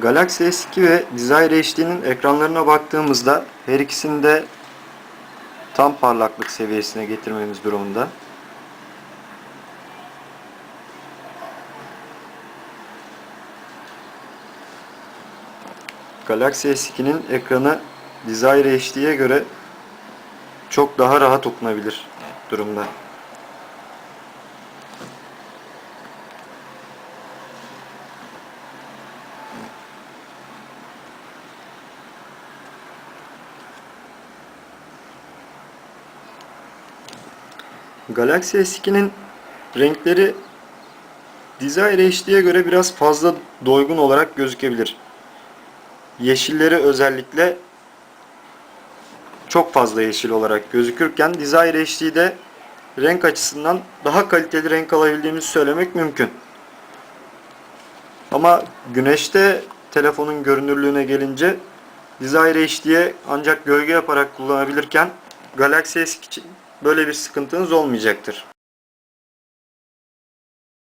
Galaxy S2 ve Desire HD'nin ekranlarına baktığımızda her ikisini de tam parlaklık seviyesine getirmemiz durumunda. Galaxy S2'nin ekranı Desire HD'ye göre çok daha rahat okunabilir durumda. Galaxy S2'nin renkleri Desire HD'ye göre biraz fazla doygun olarak gözükebilir. Yeşilleri özellikle çok fazla yeşil olarak gözükürken Desire HD'de renk açısından daha kaliteli renk alabildiğimizi söylemek mümkün. Ama güneşte telefonun görünürlüğüne gelince Desire HD'ye ancak gölge yaparak kullanabilirken Galaxy S2 için böyle bir sıkıntınız olmayacaktır.